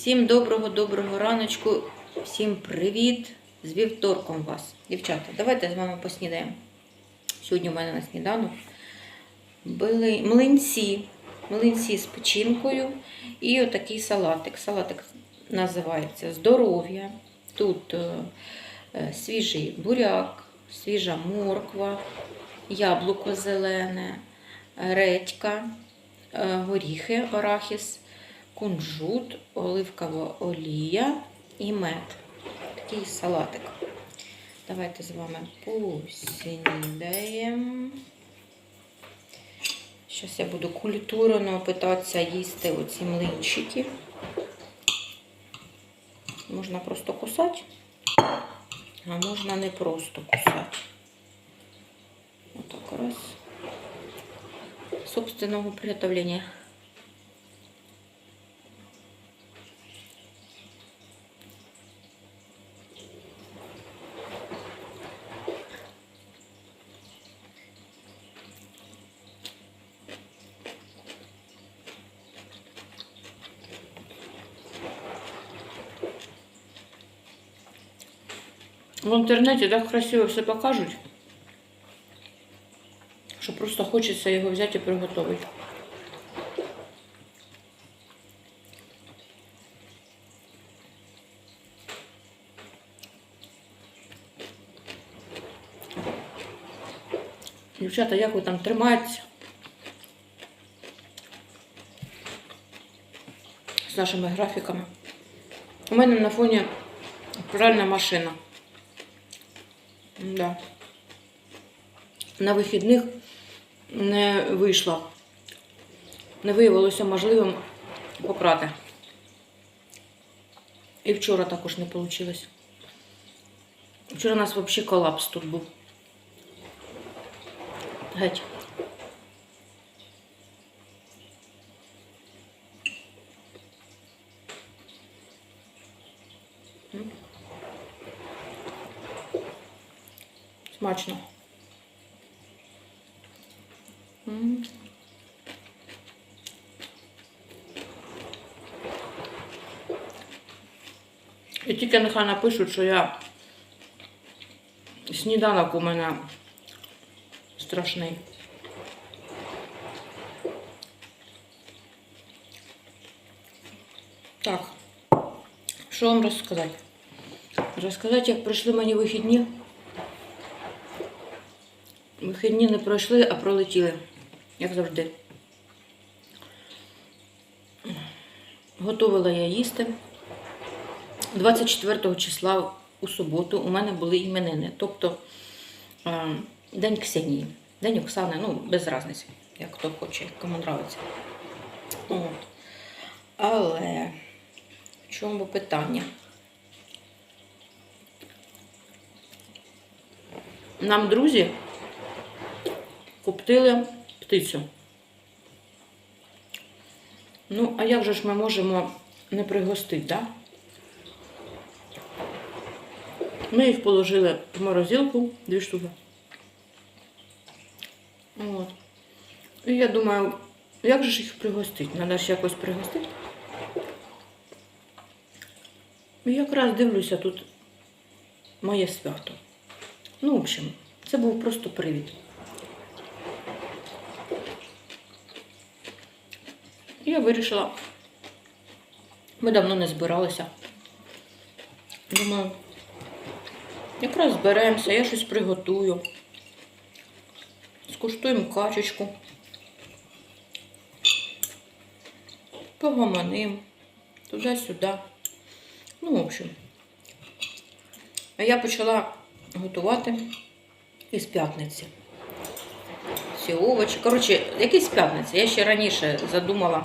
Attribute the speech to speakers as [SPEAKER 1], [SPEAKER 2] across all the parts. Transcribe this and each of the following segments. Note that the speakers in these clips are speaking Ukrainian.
[SPEAKER 1] Всім доброго-доброго раночку, всім привіт! З вівторком вас. Дівчата, давайте з вами поснідаємо. Сьогодні у мене на сніданок були млинці. Млинці з печінкою і отакий салатик. Салатик називається здоров'я. Тут е, е, свіжий буряк, свіжа морква, яблуко зелене, редька, е, горіхи, арахіс, кунжут, оливкова олія і мед. Такий салатик. Давайте з вами поснідаємо. Зараз я буду культурно питатися їсти оці млинчики. Можна просто кусати, а можна не просто кусати. Отак раз. Собственного приготовления. В інтернеті так красиво все покажуть, що просто хочеться його взяти і приготувати. Дівчата, як ви там тримаєтеся? З нашими графіками. У мене на фоні пральна машина. Да. На вихідних не вийшло. Не виявилося можливим попрати. І вчора також не вийшло. Вчора у нас взагалі колапс тут був. Геть. Смачно. І тільки нехай напишуть, що я сніданок у мене страшний. Так, що вам розказати? Розказати, як пройшли мені вихідні. Вихідні не пройшли, а пролетіли, як завжди. Готувала я їсти. 24 числа у суботу у мене були іменини. Тобто е, День Ксенії, День Оксани, ну, без різниці, як хто хоче, кому нравиться. Але в чому питання? Нам друзі куптили птицю. Ну, а як же ж ми можемо не пригостити, так? Ми їх положили в морозилку, дві штуки. От. І я думаю, як же ж їх пригостити? Треба ж якось пригостити. І якраз дивлюся тут моє свято. Ну, в общем, це був просто привід. І я вирішила, ми давно не збиралися. Думаю, якраз зберемося, я щось приготую. Скуштуємо качечку. Погомоним. Туди-сюди. Ну, в общем. А я почала готувати із п'ятниці. Всі овочі. Коротше, якісь п'ятниці. Я ще раніше задумала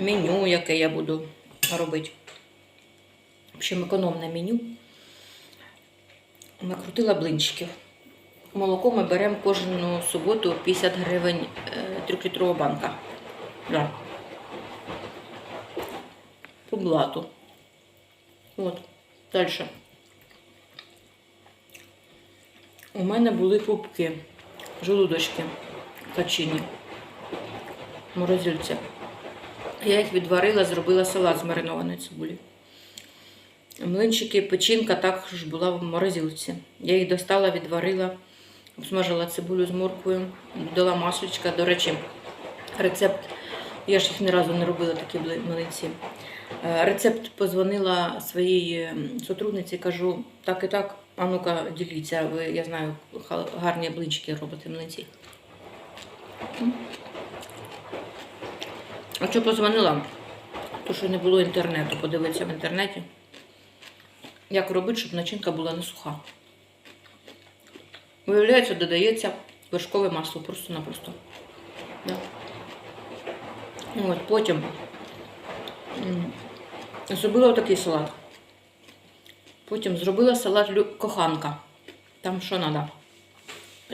[SPEAKER 1] меню, яке я буду робити. В общем, економне меню. Накрутила блинчиків. Молоко ми беремо кожну суботу 50 гривень 3-літрова банка. Да. По блату. От. Далі. У мене були пупки, желудочки качині. в Морозильці. Я їх відварила, зробила салат з маринованої цибулі. Млинчики, печінка також була в морозилці. Я їх достала, відварила, обсмажила цибулю з морквою, додала масличка. До речі, рецепт, я ж їх ні разу не робила такі млинці. Е, Рецепт позвонила своїй ем, сотрудниці, кажу, так і так, а ну-ка діліться, ви, я знаю, гарні блинчики робите млинці. А що позвонила? То, що не було інтернету, подивитися в інтернеті. Як робити, щоб начинка була не суха. Виявляється, додається вершкове масло просто-напросто. Да. От, потім зробила такий салат. Потім зробила салат коханка. Там що треба?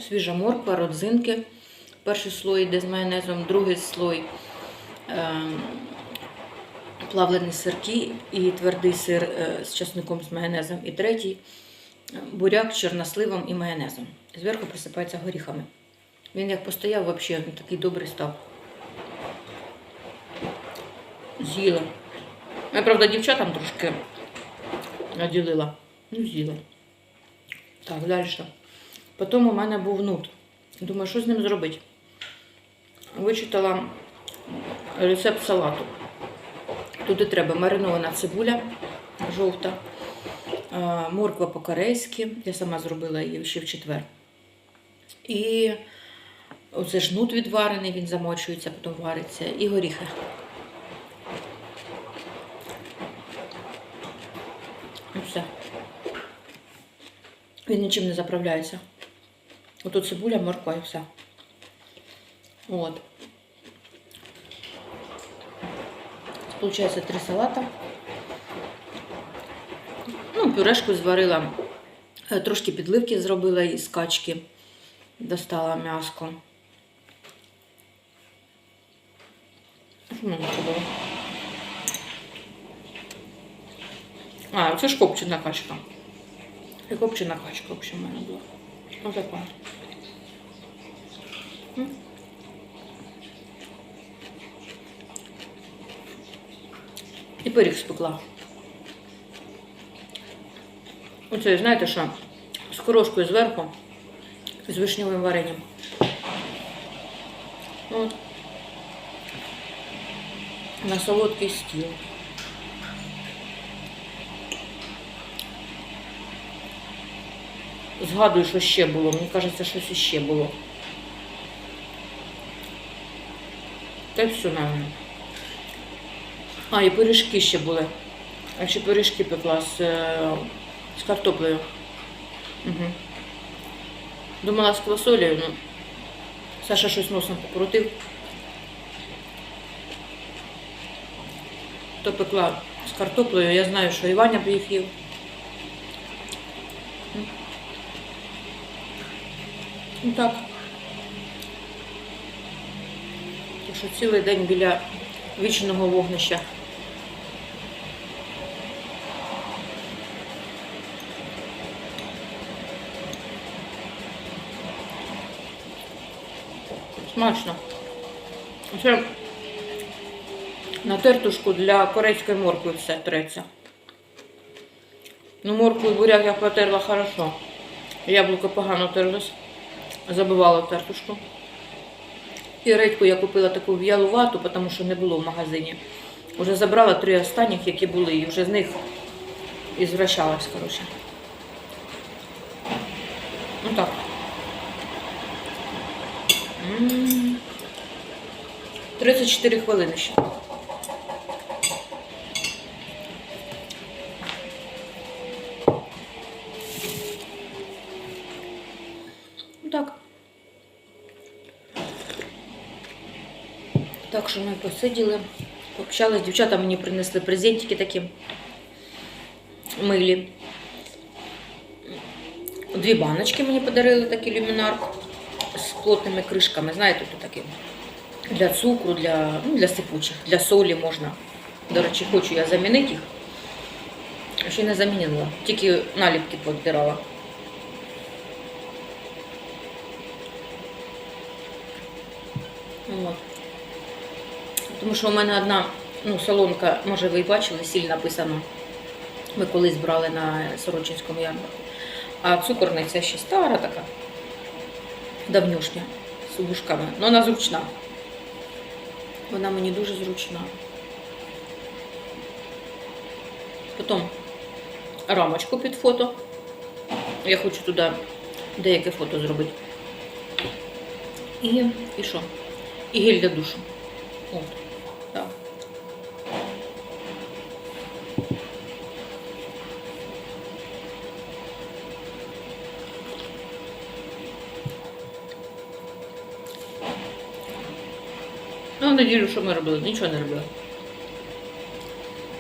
[SPEAKER 1] Свіжа морква, родзинки. Перший слой йде з майонезом, другий слой плавлені сирки і твердий сир е, з часником з майонезом. І третій е, буряк з чорносливом і майонезом. Зверху присипається горіхами. Він як постояв, взагалі він такий добрий став. З'їла. Я, правда, дівчатам трошки наділила. Ну, з'їла. Так, далі. Потім у мене був нут. Думаю, що з ним зробити? Вичитала рецепт салату. Туди треба маринована цибуля жовта, морква по-корейськи. Я сама зробила її ще в четвер. І оце жнут відварений, він замочується, потім вариться, і горіхи. І все. Він нічим не заправляється. Ото цибуля, морква і все. От. Получається три салата. Ну, пюрешку зварила, Е, трошки підливки зробила із качки, достала м'яско. Було? А, це ж копчена качка. І копчена качка, в общем, в мене була. Ось така. Пиріг спекла. Оце, знаєте що? З корошкою зверху, з вишневим варенням. От. На солодкий стіл. Згадую, що ще було. Мені кажеться, щось іще було. Та й все, наверное. А, і пиріжки ще були. Я ще пиріжки пекла з, е, з картоплею. Угу. Думала з квасолею, ну. Саша щось носом покрутив. То пекла з картоплею. Я знаю, що Іваня б їх їв. Ну так. Так що цілий день біля вічного вогнища. Смачно. Це на тертушку для корейської моркви все треться. Ну, моркву і буряк я потерла хорошо. Яблуко погано терлось. Забивала тертушку. І редьку я купила таку в'ялувату, тому що не було в магазині. Уже забрала три останніх, які були, і вже з них і звращалась, коротше. Ну так. М. 34 хвилини ще. Ну так. Так що ми посиділи, пообщались. Дівчата мені принесли презентики такі милі. Дві баночки мені подарили такі люмінар з плотними кришками. Знаєте, тут такі для цукру, для, ну, для сипучих, для солі можна. До речі, хочу я замінити їх. Ще не замінила, тільки наліпки подбирала. От. Тому що у мене одна ну, соломка, може ви бачили, сіль написано. Ми колись брали на Сорочинському ярмарку. А цукорниця ще стара така, давнюшня, з вушками. Ну, вона зручна. Вона мені дуже зручна. Потім рамочку під фото. Я хочу туди деяке фото зробити. І, і що? І гель для душу. От. Так. Ну, неділю, що ми робили? Нічого не робили.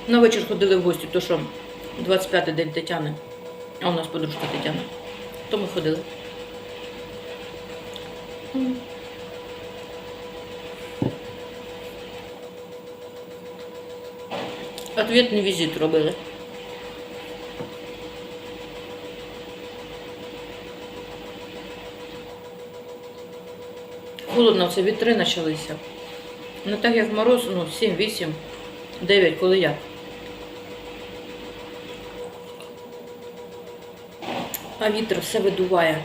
[SPEAKER 1] На вечір ходили в гості, то що 25-й день Тетяни, а у нас подружка Тетяна. То ми ходили. Ответний візит робили. Холодно, це вітри почалися. Ну так як мороз, ну 7, 8, 9, коли як. А вітер все видуває.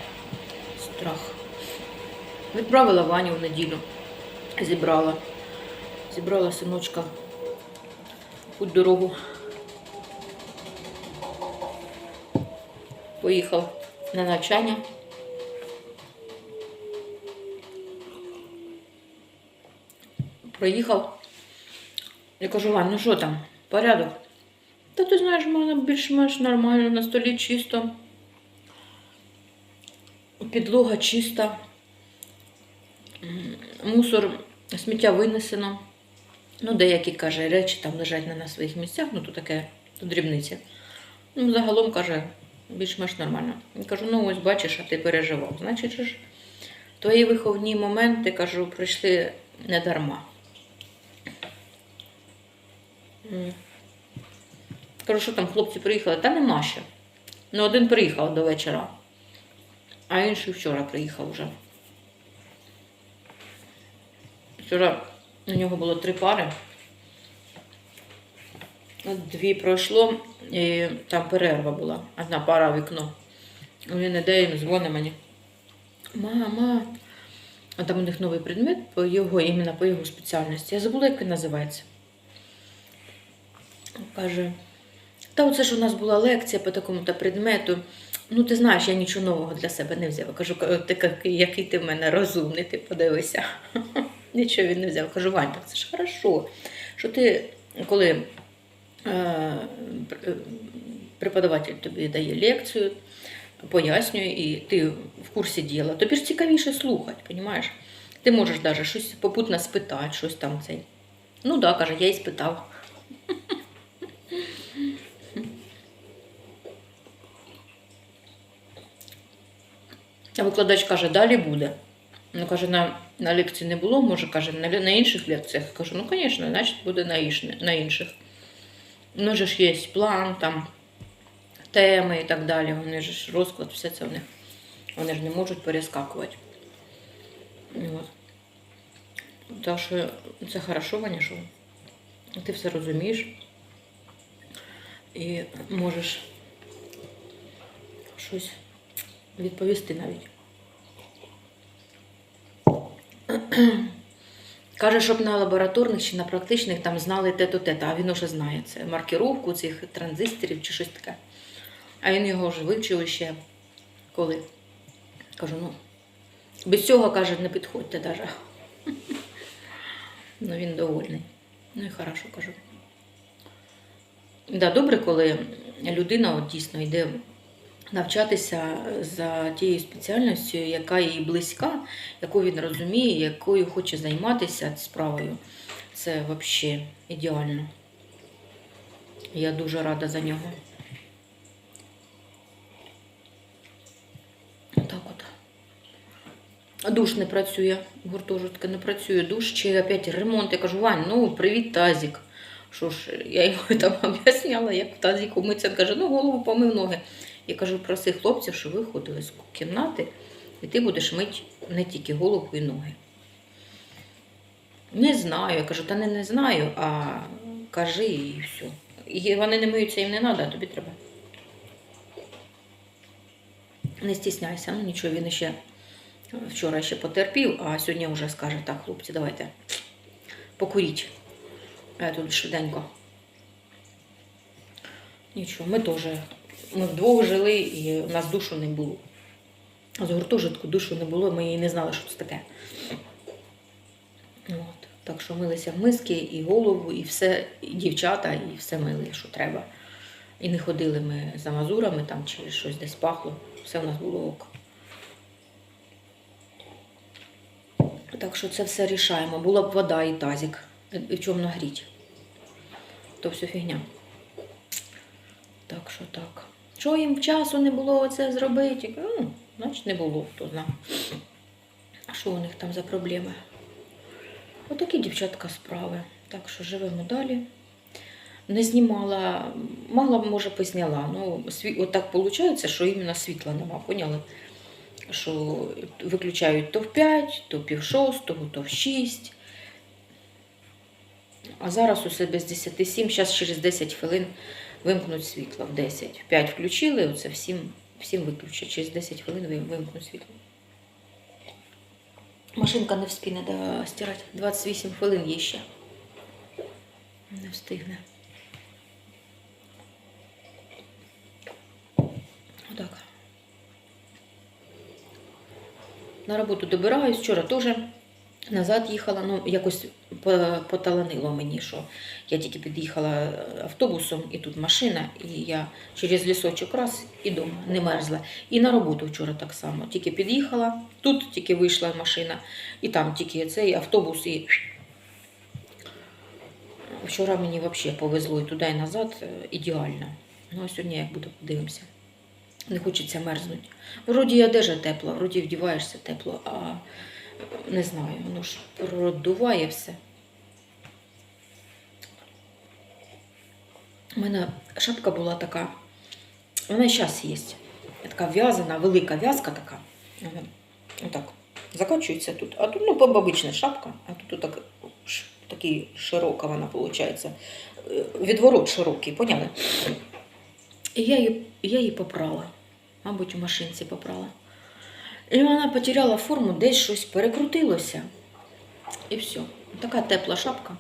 [SPEAKER 1] Страх. Відправила Ваню в неділю. Зібрала. Зібрала синочка у дорогу. Поїхав на навчання. Проїхав. Я кажу, Вань, ну що там? Порядок? Та ти знаєш, в мене більш-менш нормально, на столі чисто. Підлога чиста. Мусор, сміття винесено. Ну, деякі, каже, речі там лежать не на своїх місцях, ну то таке, то дрібниці. Ну, загалом, каже, більш-менш нормально. Я кажу, ну ось бачиш, а ти переживав. Значить, ж, твої виховні моменти, кажу, пройшли не дарма. М. Кажу, що там хлопці приїхали? Та нема ще. Ну, один приїхав до вечора, а інший вчора приїхав вже. Вчора у нього було три пари. Дві пройшло, і там перерва була. Одна пара в вікно. Він іде і дзвонить мені. Мама, а там у них новий предмет по його, іменно по його спеціальності. Я забула, як він називається. Каже, та оце ж у нас була лекція по такому-то предмету. Ну, ти знаєш, я нічого нового для себе не взяла. Кажу, ти який, ти в мене розумний, ти подивися. Нічого він не взяв. Кажу, Вань, так це ж хорошо. Що ти, коли е, преподаватель тобі дає лекцію, пояснює, і ти в курсі діла, тобі ж цікавіше слухати, розумієш? Ти можеш навіть щось попутно спитати, щось там цей. Ну так, да, каже, я і спитав. А викладач каже, далі буде. Ну, каже, на, на лекції не було, може, каже, на, на інших лекціях. Кажу, ну, звісно, значить буде на, іш- на інших. Ну, же ж є план, там, теми і так далі. Вони ж розклад, все це в них. Вони ж не можуть перескакувати. От. Так що це хорошо, Ваня, що ти все розумієш і можеш щось відповісти навіть. Каже, щоб на лабораторних чи на практичних там знали те-то те-то, а він уже знає це. Маркировку цих транзисторів чи щось таке. А він його вже вивчив ще коли. Кажу, ну, без цього, каже, не підходьте даже. Ну, він довольний. Ну і хорошо кажу. Да, добре, коли людина от дійсно йде навчатися за тією спеціальністю, яка їй близька, яку він розуміє, якою хоче займатися справою. Це взагалі ідеально. Я дуже рада за нього. Отак от. Душ не працює, гуртожитка не працює. Душ чи опять ремонт. Я кажу, Вань, ну привіт, тазик. Що ж, я йому там об'ясняла, як в тазику миться. Каже, ну голову помив ноги. Я кажу, проси хлопців, що виходили з кімнати, і ти будеш мити не тільки голову і ноги. Не знаю. Я кажу, та не, не знаю, а кажи і все. І вони не миються, їм не треба, а тобі треба. Не стісняйся, ну нічого, він ще вчора ще потерпів, а сьогодні вже скаже, так, хлопці, давайте покуріть. А я тут швиденько. Нічого, ми теж. Ми вдвох жили і у нас душу не було. З гуртожитку душу не було, ми і не знали, що це таке. От. Так що милися в миски, і голову, і все, і дівчата, і все мили, що треба. І не ходили ми за мазурами там чи щось десь пахло. Все в нас було ок. Так що це все рішаємо. Була б вода і тазик. І в чому нагріть. То все фігня. Так що так. Що їм часу не було це зробити? Ну, значить не було, хто знає. А що у них там за проблеми? Отакі дівчатка справи. Так що живемо далі. Не знімала, могла б, може, посняла. Ну, сві... от виходить, що іменно світла нема, поняли? Що виключають то в 5, то пів шостого, то в 6. А зараз усе без 10 7, зараз через 10 хвилин вимкнуть світло в 10. В 5 включили, оце всім, всім виключать. Через 10 хвилин ви- вимкнуть світло. Машинка не встигне да, стирати. 28 хвилин є ще. Не встигне. Отак. На роботу добираюсь. Вчора теж назад їхала. Ну, якось поталанило мені, що я тільки під'їхала автобусом, і тут машина, і я через лісочок раз і дома не мерзла. І на роботу вчора так само. Тільки під'їхала, тут тільки вийшла машина, і там тільки цей автобус і. Вчора мені взагалі повезло і туди, і назад е, ідеально. Ну, а сьогодні як буде, подивимося. Не хочеться мерзнути. Вроді і одежа тепла, вроді вдіваєшся тепло, а не знаю, воно ж продуває все. У мене шапка була така, вона зараз є. Така в'язана, велика в'язка така. Отак. Закінчується тут. А тут ну, побабична шапка, а тут отак, ш- такий широка вона виходить. Відворот широкий, поняли? І я її, я її попрала. Мабуть, у машинці попрала. І вона потеряла форму, десь щось перекрутилося. І все. Така тепла шапка.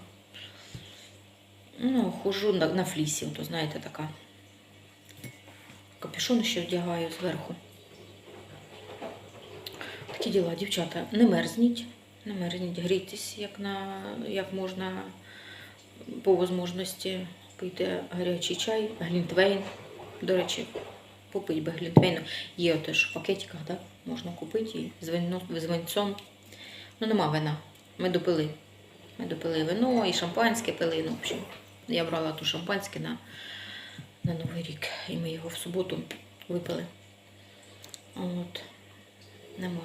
[SPEAKER 1] Ну, хожу на, на флісі, то знаєте, така. Капюшон ще вдягаю зверху. Такі діла, дівчата, не мерзніть, не мерзніть, грійтесь, як, на, як можна по можливості пийте гарячий чай, глінтвейн. До речі, попить би глінтвейну. Є теж в пакетиках, так? Можна купити і з, з винцом. Ну, нема вина. Ми допили. Ми допили вино і шампанське пили. Ну, в общем, я брала ту шампанське на, на Новий рік. І ми його в суботу випили. От. Нема.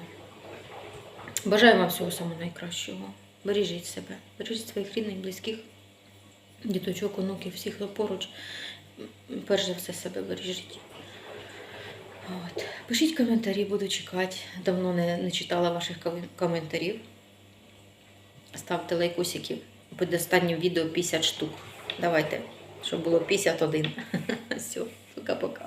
[SPEAKER 1] Бажаю вам всього самого найкращого. Бережіть себе, бережіть своїх рідних, близьких, діточок, онуків, всіх хто поруч. Перш за все себе бережіть. От. Пишіть коментарі, буду чекати. Давно не, не читала ваших коментарів. Ставте лайкосики. Під останнім відео 50 штук. Давайте, щоб було 51. Все, пока-пока.